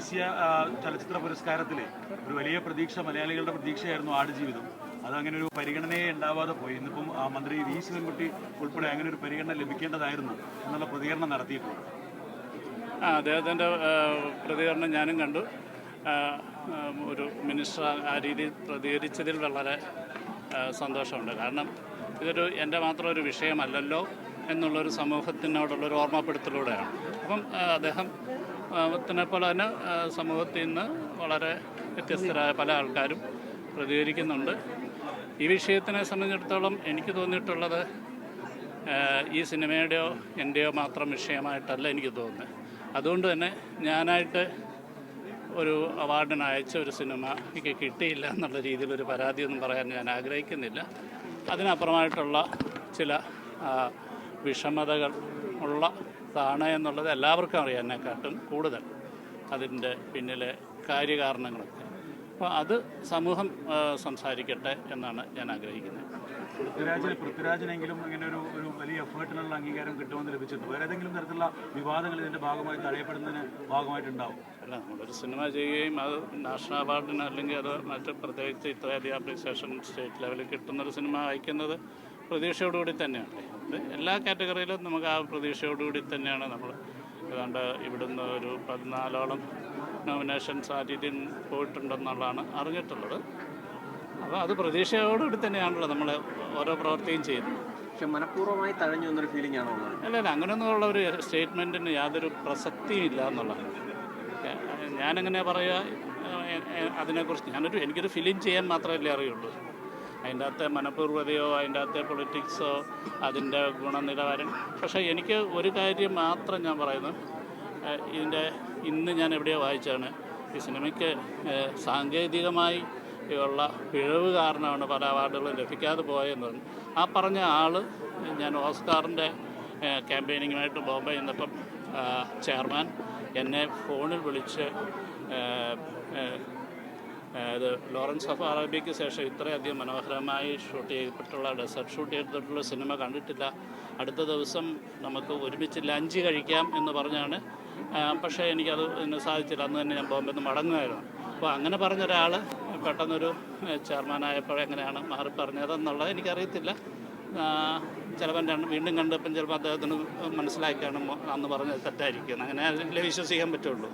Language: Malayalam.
ദേശീയ ചലച്ചിത്ര പുരസ്കാരത്തിൽ ഒരു വലിയ പ്രതീക്ഷ മലയാളികളുടെ പ്രതീക്ഷയായിരുന്നു ആടുജീവിതം അതങ്ങനെ ഒരു പരിഗണനയെ ഉണ്ടാവാതെ പോയി. ഇന്നിപ്പം മന്ത്രി വി. ശിവൻകുട്ടി ഉൾപ്പെടെ അങ്ങനെ ഒരു പരിഗണന ലഭിക്കേണ്ടതായിരുന്നു എന്നുള്ള പ്രതികരണം നടത്തിയിട്ടുണ്ട്. ആ അദ്ദേഹത്തിന്റെ പ്രതികരണം ഞാനും കണ്ടു. ഒരു മിനിസ്റ്റർ ആ രീതി പ്രതികരിച്ചതിൽ വളരെ സന്തോഷമുണ്ട്. കാരണം ഇതൊരു എന്റെ മാത്രം ഒരു വിഷയമല്ലല്ലോ എന്നുള്ളൊരു സമൂഹത്തിനോടുള്ളൊരു ഓർമ്മപ്പെടുത്തലൂടെയാണ്. അപ്പം അദ്ദേഹം ത്തിനെ പോലെ തന്നെ സമൂഹത്തിൽ നിന്ന് വളരെ വ്യത്യസ്തരായ പല ആൾക്കാരും പ്രതികരിക്കുന്നുണ്ട്. ഈ വിഷയത്തിനെ സംബന്ധിച്ചിടത്തോളം എനിക്ക് തോന്നിയിട്ടുള്ളത് ഈ സിനിമയുടെയോ എന്റെയോ മാത്രം വിഷയമായിട്ടല്ല എനിക്ക് തോന്നുന്നത്. അതുകൊണ്ട് തന്നെ ഞാനായിട്ട് ഒരു അവാർഡിന് അയച്ച ഒരു സിനിമ എനിക്ക് കിട്ടിയില്ല എന്നുള്ള രീതിയിലൊരു പരാതിയൊന്നും പറയാൻ ഞാൻ ആഗ്രഹിക്കുന്നില്ല. അതിനപ്പുറമായിട്ടുള്ള ചില വിഷമതകൾ വിഷമതകൾ ഉള്ളതാണ് എന്നുള്ളത് എല്ലാവർക്കും അറിയാം എന്നെക്കാട്ടും കൂടുതൽ അതിന്റെ പിന്നിലെ കാര്യകാരണങ്ങളൊക്കെ. അപ്പോൾ അത് സമൂഹം സംസാരിക്കട്ടെ എന്നാണ് ഞാൻ ആഗ്രഹിക്കുന്നത്. പൃഥ്വിരാജിന് പൃഥ്വിരാജിനെങ്കിലും ഇങ്ങനെ ഒരു ഒരു വലിയ എഫേർട്ടിനുള്ള അംഗീകാരം കിട്ടുമെന്ന് ലഭിച്ചിട്ടുണ്ട്. വേറെ ഏതെങ്കിലും തരത്തിലുള്ള വിവാദങ്ങൾ ഇതിന്റെ ഭാഗമായി തടയപ്പെടുന്നതിന് ഭാഗമായിട്ടുണ്ടാവും? അല്ല നമ്മളൊരു സിനിമ ചെയ്യുകയും അത് നാഷണൽ അവാർഡിന് അല്ലെങ്കിൽ അത് മറ്റ് പ്രത്യേകിച്ച് ഇത്രയധികം അപ്രീസിയേഷൻ സ്റ്റേറ്റ് ലെവലിൽ കിട്ടുന്നൊരു സിനിമ അയക്കുന്നത് പ്രതീക്ഷയോടുകൂടി തന്നെയാണ്. എല്ലാ കാറ്റഗറിയിലും നമുക്ക് ആ പ്രതീക്ഷയോടുകൂടി തന്നെയാണ് നമ്മൾ ഏതാണ്ട് ഇവിടുന്ന് ഒരു പതിനാലോളം നോമിനേഷൻസ് ആ രീതിയിൽ പോയിട്ടുണ്ടെന്നുള്ളതാണ് അറിഞ്ഞിട്ടുള്ളത്. അപ്പോൾ അത് പ്രതീക്ഷയോടുകൂടി തന്നെയാണല്ലോ നമ്മൾ ഓരോ പ്രവൃത്തിയും ചെയ്യുന്നത്. പക്ഷെ മനഃപൂർവമായി തഴഞ്ഞു എന്നൊരു ഫീലിംഗ് ആണോ അല്ല അല്ല അങ്ങനെയൊന്നുള്ള ഒരു സ്റ്റേറ്റ്മെന്റിന് യാതൊരു പ്രസക്തിയും ഇല്ല എന്നുള്ളതാണ്. ഞാനെങ്ങനെയാണ് ഞാനെങ്ങനെ പറയുക? അതിനെക്കുറിച്ച് ഞാനൊരു എനിക്കൊരു ഫിലിം ചെയ്യാൻ മാത്രമല്ലേ അറിയുള്ളൂ. അതിന്റെ അകത്തെ മനഃപൂർവതയോ അതിന്റെ അകത്തെ പൊളിറ്റിക്സോ അതിന്റെ ഗുണനിലവാരം. പക്ഷേ എനിക്ക് ഒരു കാര്യം മാത്രം ഞാൻ പറയുന്നു. ഇതിന്റെ ഇന്ന് ഞാൻ എവിടെയോ വായിച്ചാണ് ഈ സിനിമയ്ക്ക് സാങ്കേതികമായി ഉള്ള പിഴവ് കാരണമാണ് പല അവാർഡുകളും ലഭിക്കാതെ പോയെന്നത് ആ പറഞ്ഞ ആൾ ഞാൻ ഓസ്കാറിന്റെ ക്യാമ്പയിനിങ്ങുമായിട്ട് ബോംബെ ചെന്നപ്പം ചെയർമാൻ എന്നെ ഫോണിൽ വിളിച്ച് ഇത് ലോറൻസ് ഓഫ് അറേബ്യയ്ക്ക് ശേഷം ഇത്രയധികം മനോഹരമായി ഷൂട്ട് ചെയ്തിട്ടുള്ള ഡെസർട്ട് ഷൂട്ട് ചെയ്തിട്ടുള്ള സിനിമ കണ്ടിട്ടില്ല. അടുത്ത ദിവസം നമുക്ക് ഒരുമിച്ച് ലഞ്ച് കഴിക്കാം എന്ന് പറഞ്ഞാണ്. പക്ഷേ എനിക്കത് സാധിച്ചില്ല. അന്ന് തന്നെ ഞാൻ ബോംബെ നിന്ന് മടങ്ങുമായിരുന്നു. അപ്പോൾ അങ്ങനെ പറഞ്ഞ ഒരാൾ പെട്ടെന്നൊരു ചെയർമാനായപ്പോൾ എങ്ങനെയാണ് മാറി പറഞ്ഞതെന്നുള്ളത് എനിക്കറിയത്തില്ല. ചിലപ്പം രണ്ട് വീണ്ടും കണ്ടപ്പം ചിലപ്പോൾ അദ്ദേഹത്തിന് മനസ്സിലാക്കിയാണ് അന്ന് പറഞ്ഞത് തെറ്റായിരിക്കും അങ്ങനെ അതിലെ വിശ്വസിക്കാൻ പറ്റുള്ളൂ?